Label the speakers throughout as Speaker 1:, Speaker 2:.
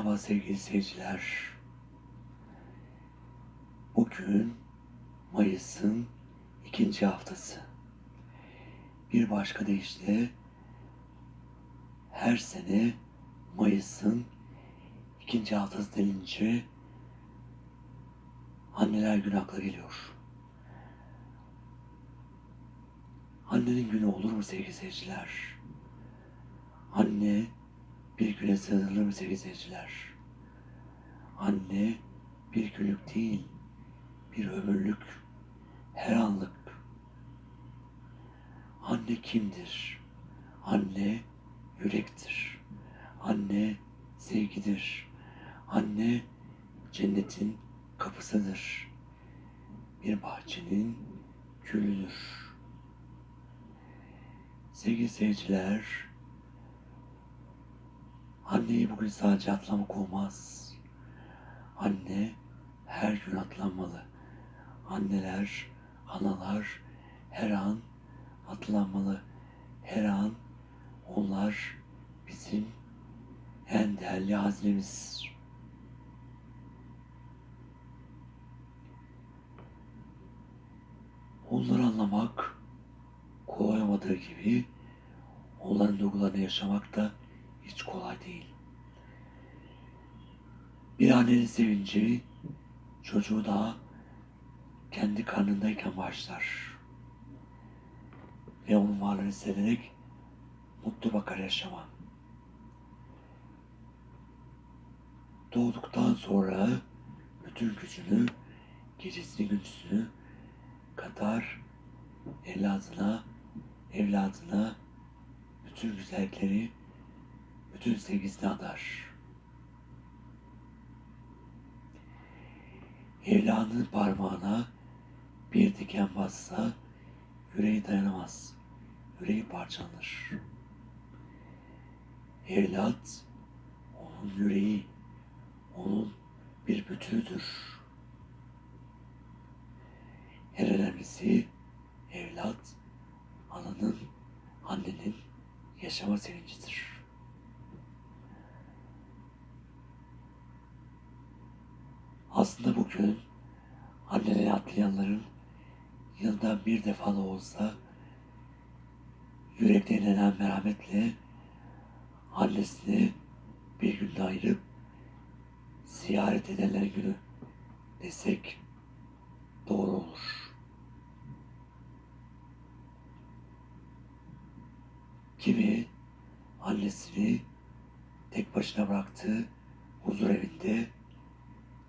Speaker 1: Merhaba sevgili seyirciler. Bugün Mayıs'ın ikinci haftası. Bir başka deyişle her sene Mayıs'ın ikinci haftası denince anneler günü akla geliyor. Annenin günü olur mu sevgili seyirciler? Anne bir güne sığdırılır mı sevgili seyirciler? Anne bir günlük değil, bir ömürlük, her anlık. Anne kimdir? Anne yürektir. Anne sevgidir. Anne cennetin kapısıdır. Bir bahçenin gülüdür. Sevgili seyirciler, anneyi bugün sadece atlamak olmaz. Anne her gün atlanmalı. Anneler, analar her an atlanmalı. Her an onlar bizim en değerli hazinemiz. Onları anlamak kolay olmadığı gibi onların duygularını yaşamak da hiç kolay değil. Bir annenin sevinci çocuğu daha kendi karnındayken başlar. Ve onun varlığını hissederek mutlu bakar yaşama. Doğduktan sonra bütün gücünü, gecesini gündüzünü katar evladına, evladına bütün güzellikleri, bütün sevgisini adar. Evladının parmağına bir diken bassa yüreği dayanamaz. Yüreği parçalanır. Evlat onun yüreği, onun bir bütünüdür. En önemlisi evlat ananın, annenin yaşama sevincidir. Aslında bugün anneleri atlayanların yılda bir defa da olsa yüreklerinden merhametle annesini bir gün ayırıp ziyaret edenler günü desek doğru olur. Kimi annesini tek başına bıraktığı huzur evinde,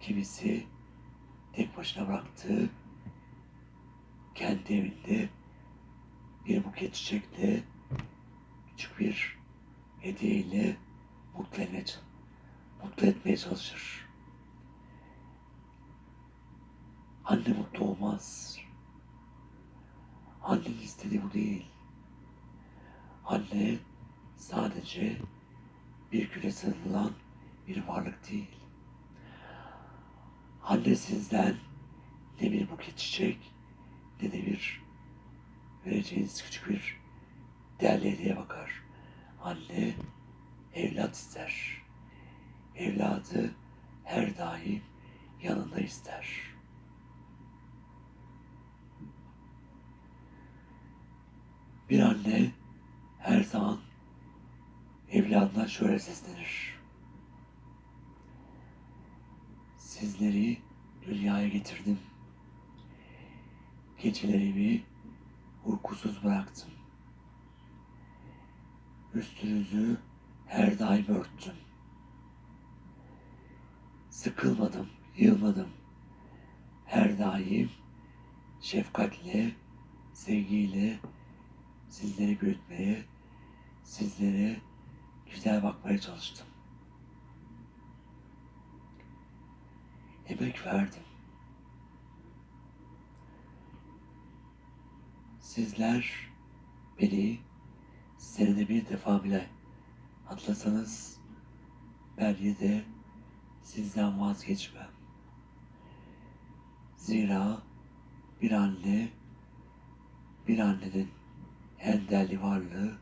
Speaker 1: kimisi tek başına bıraktığı kendi evinde bir buket çiçekle küçük bir hediyeyle mutlu etmeye, mutlu etmeye çalışır. Anne mutlu olmaz. Annenin istediği bu değil. Anne sadece bir güne sığınılan bir varlık değil. Anne sizden ne bir buket çiçek ne de bir vereceğiniz küçük bir değerli hediye bakar. Anne evlat ister. Evladı her daim yanında ister. Bir anne her zaman evladına şöyle seslenir. Sizleri dünyaya getirdim. Gecelerimi uykusuz bıraktım. Üstünüzü her daim örttüm. Sıkılmadım, yılmadım. Her daim şefkatle, sevgiyle sizleri büyütmeye, sizlere güzel bakmaya çalıştım. Emek verdim. Sizler beni senede bir defa bile atlasanız ben de sizden vazgeçmem. Zira bir anne bir annenin en değerli varlığı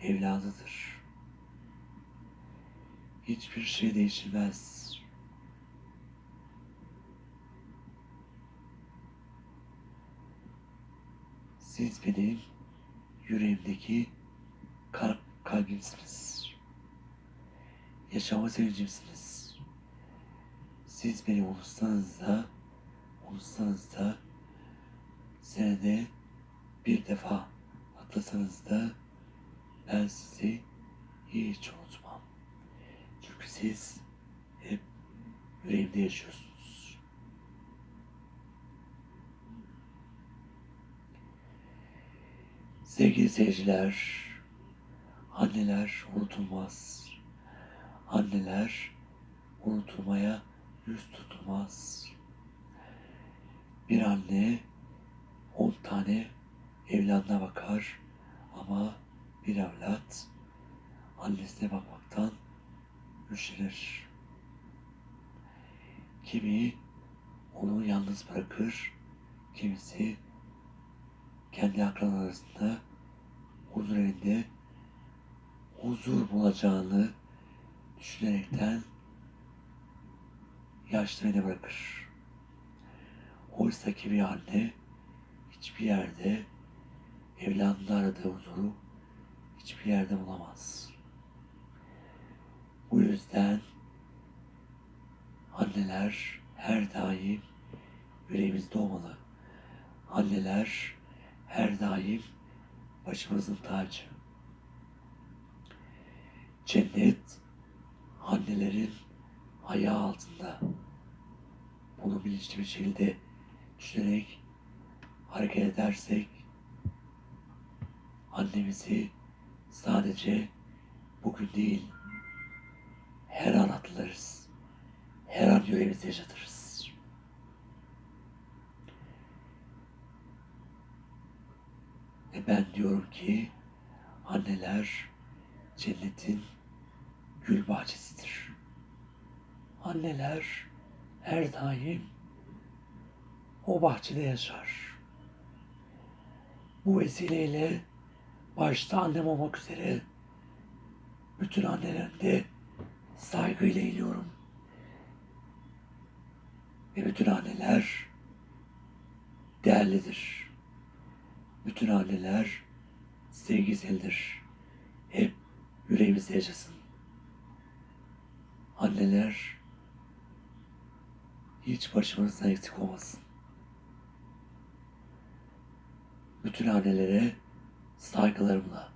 Speaker 1: evladıdır. hiçbir şey değişilmez. Siz benim yüreğimdeki kalp kalbimsiniz. Yaşama sevincimsiniz. Siz beni unutsanız da, unutsanız da, senede bir defa atlasanız da ben sizi hiç unutmam. Çünkü siz hep yüreğimde yaşıyorsunuz. Sevgili seyirciler, anneler unutulmaz. Anneler unutulmaya yüz tutulmaz. Bir anne on tane evladına bakar ama bir evlat annesine bakmaktan üşenir. Kimi onu yalnız bırakır, kimisi kendi akran arasında huzur evinde huzur bulacağını düşünerekten yaşlarına bırakır. Oysa ki bir anne hiçbir yerde evladında aradığı huzuru hiçbir yerde bulamaz. Bu yüzden anneler her daim yüreğimizde olmalı. Anneler her daim başımızın tacı. Cennet annelerin ayağı altında. Bunu bilinçli bir şekilde düşünerek hareket edersek annemizi sadece bugün değil her an hatırlarız. Her an yüreğimizde yaşatırız. Ve ben diyorum ki anneler cennetin gül bahçesidir. Anneler her daim o bahçede yaşar. Bu vesileyle başta annem olmak üzere bütün annelerin de saygıyla eğiliyorum. Ve bütün anneler değerlidir. Bütün anneler sevgiselidir. Hep yüreğimizde yaşasın. Anneler hiç başımızdan eksik olmasın. Bütün annelere saygılarımla